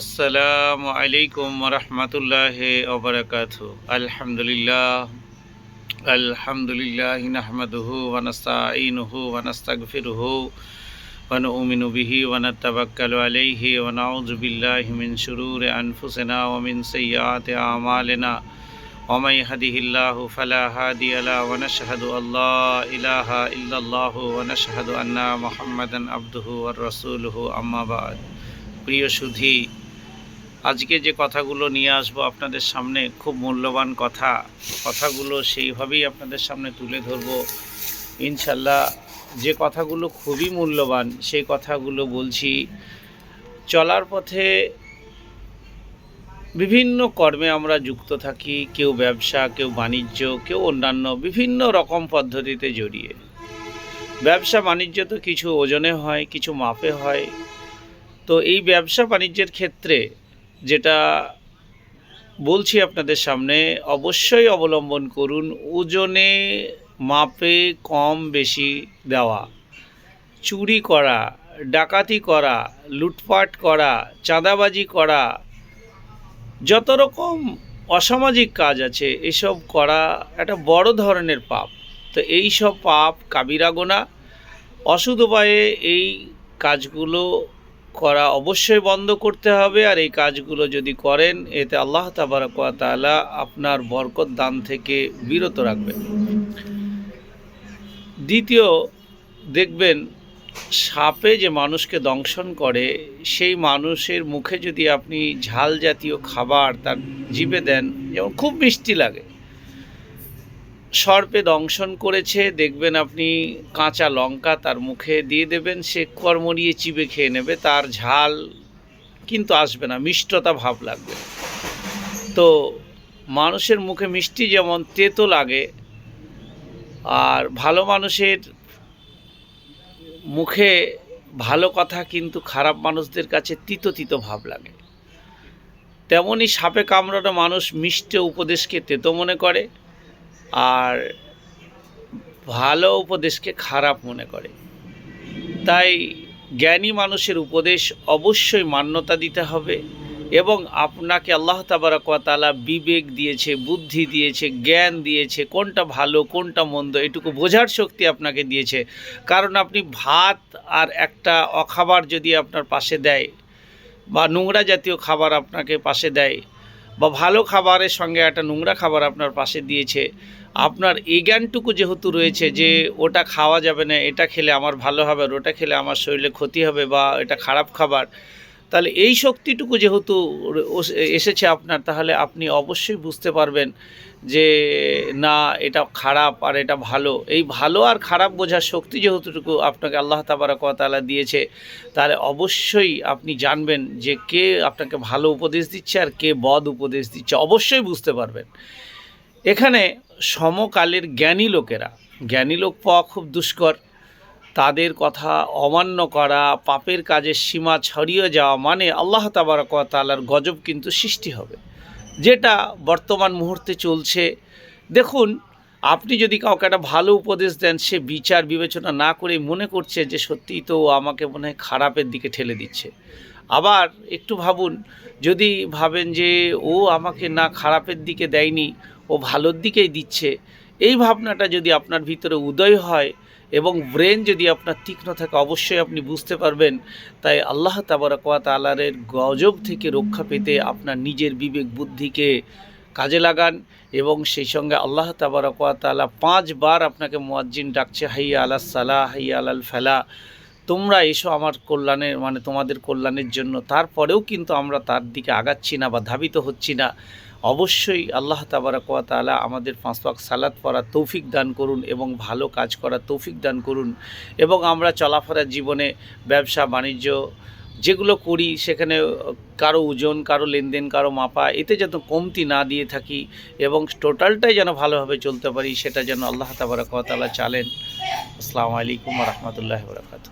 আসসালামু আলাইকুম রহমতুল্লাহ ওবরাকাত আলহামদুলিল্লাহ আলহামদুলিল্লাহ নাহমাদুহু ওয়ানাস্তাঈনুহু ওয়ানাস্তাগফিরুহু ونؤمن به ونتوكل عليه ونعوذ بالله من شرور أنفسنا ومن سيئات أعمالنا ومن يهده الله فلا هادي له ونشهد أن لا إله إلا الله ونشهد أن محمدا عبده ورسوله أما بعد প্রিয় সুধী আজকে যে কথাগুলো নিয়ে আসব আপনাদের সামনে, খুব মূল্যবান কথা, কথাগুলো সেইভাবেই আপনাদের সামনে তুলে ধরবো। ইনশাল্লাহ যে কথাগুলো খুবই মূল্যবান, সেই কথাগুলো বলছি। চলার পথে বিভিন্ন কর্মে আমরা যুক্ত থাকি, কেউ ব্যবসা, কেউ বাণিজ্য, কেউ অন্যান্য বিভিন্ন রকম পদ্ধতিতে জড়িয়ে। ব্যবসা, বাণিজ্য তো কিছু ওজনে হয়, কিছু মাপে হয়। তো এই ব্যবসা, বাণিজ্যের ক্ষেত্রে যেটা বলছি আপনাদের সামনে, অবশ্যই অবলম্বন করুন ওজনে মাপে কম বেশি দেওয়া, চুরি করা, ডাকাতি করা, লুটপাট করা, চাঁদাবাজি করা, যত রকম অসামাজিক কাজ আছে, এসব করা একটা বড় ধরনের পাপ। তো এই সব পাপ কাবিরা গোনা অসুদ উপায়ে এই কাজগুলো করা অবশ্যই বন্ধ করতে হবে আর এই কাজগুলো যদি করেন, এতে আল্লাহ তাবারকালা আপনার বরকত দান থেকে বিরত রাখবেন। দ্বিতীয়, দেখবেন সাপে যে মানুষকে দংশন করে, সেই মানুষের মুখে যদি আপনি ঝাল জাতীয় খাবার তার জিভে দেন, যেমন খুব মিষ্টি লাগে সর্পে দংশন করেছে, দেখবেন আপনি কাঁচা লঙ্কা তার মুখে দিয়ে দেবেন, সে কর্মরিয়ে চিবে খেয়ে নেবে, তার ঝাল কিন্তু আসবে না, মিষ্টতা ভাব লাগবে। তো মানুষের মুখে মিষ্টি যেমন তেতো লাগে, আর ভালো মানুষের মুখে ভালো কথা কিন্তু খারাপ মানুষদের কাছে তিতো তিতো ভাব লাগে। তেমনই সাপে কামড়ানো মানুষ মিষ্টে উপদেশকে তেতো মনে করে আর ভালো উপদেশকে খারাপ মনে করে। তাই জ্ঞানী মানুষের উপদেশ অবশ্যই মান্যতা দিতে হবে এবং আপনাকে আল্লাহ তাবারকালা বিবেক দিয়েছে, বুদ্ধি দিয়েছে, জ্ঞান দিয়েছে, কোনটা ভালো, কোনটা মন্দ এটুকু বোঝার শক্তি আপনাকে দিয়েছে। কারণ আপনি ভাত আর একটা অখাবার যদি আপনার পাশে দেয় বা নোংরা জাতীয় খাবার আপনাকে পাশে দেয় বা ভালো খাবারের সঙ্গে একটা নোংরা খাবার আপনার পাশে দিয়েছে আপনার এই জ্ঞানটুকু যেহেতু রয়েছে যে ওটা খাওয়া যাবে না, এটা খেলে আমার ভালো হবে আর ওটা খেলে আমার শরীরে ক্ষতি হবে বা এটা খারাপ খাবার, তাহলে এই শক্তিটুকু যেহেতু এসেছে আপনার, তাহলে আপনি অবশ্যই বুঝতে পারবেন যে না, এটা খারাপ আর এটা ভালো। এই ভালো আর খারাপ বোঝার শক্তি যেহেতুটুকু আপনাকে আল্লাহ তাবারাকালা দিয়েছে, তাহলে অবশ্যই আপনি জানবেন যে কে আপনাকে ভালো উপদেশ দিচ্ছে আর কে বদ উপদেশ দিচ্ছে। অবশ্যই বুঝতে পারবেন। এখানে সমকালের জ্ঞানী লোকেরা, জ্ঞানী লোক পাওয়া খুব দুষ্কর। তাদের কথা অমান্য করা, পাপের কাজের সীমা ছড়িয়ে যাওয়া মানে আল্লাহ তাবারকালার গজব কিন্তু সৃষ্টি হবে। যেটা বর্তমান মুহূর্তে চলছে। দেখুন, আপনি যদি কাউকে একটা ভালো উপদেশ দেন, সে বিচার বিবেচনা না করে মনে করছে যে সত্যিই তো আমাকে মনে হয় খারাপের দিকে ঠেলে দিচ্ছে। আবার একটু ভাবুন, যদি ভাবেন যে ও আমাকে না খারাপের দিকে দেয়নি, ও ভালোর দিকেই দিচ্ছে, এই ভাবনাটা যদি আপনার ভিতরে উদয় হয় এবং ব্রেন যদি আপনার তীক্ষ্ণ থাকে, অবশ্যই আপনি বুঝতে পারবেন। তাই আল্লাহ তাবারকাত আলারের গজব থেকে রক্ষা পেতে আপনার নিজের বিবেক বুদ্ধিকে কাজে লাগান এবং সেই সঙ্গে আল্লাহ তাবারকাত আলা পাঁচবার আপনাকে মোয়াজ্জিন ডাকছে, হাইয়া আলা সালাহ, হাইয়া আলাল ফেলা। তোমরা এসো আমার কল্যাণের মানে তোমাদের কল্যাণের জন্য। তারপরেও কিন্তু আমরা তার দিকে আগাচ্ছি না বা ধাবিত হচ্ছি না। অবশ্যই আল্লাহ তাবারাকালা আমাদের পাঁচ পাক সালাদ পড়ার তৌফিক দান করুন এবং ভালো কাজ করার তৌফিক দান করুন। এবং আমরা চলাফেরার জীবনে, ব্যবসা, বাণিজ্য যেগুলো করি, সেখানে কারও ওজন, কারও লেনদেন, কারও মাপা, এতে যেন কমতি না দিয়ে থাকি এবং টোটালটাই যেন ভালোভাবে চলতে পারি, সেটা যেন আল্লাহ তাবারাকালা চালেন। আসসালামু আলাইকুম রহমতুল্লাহ বরকাত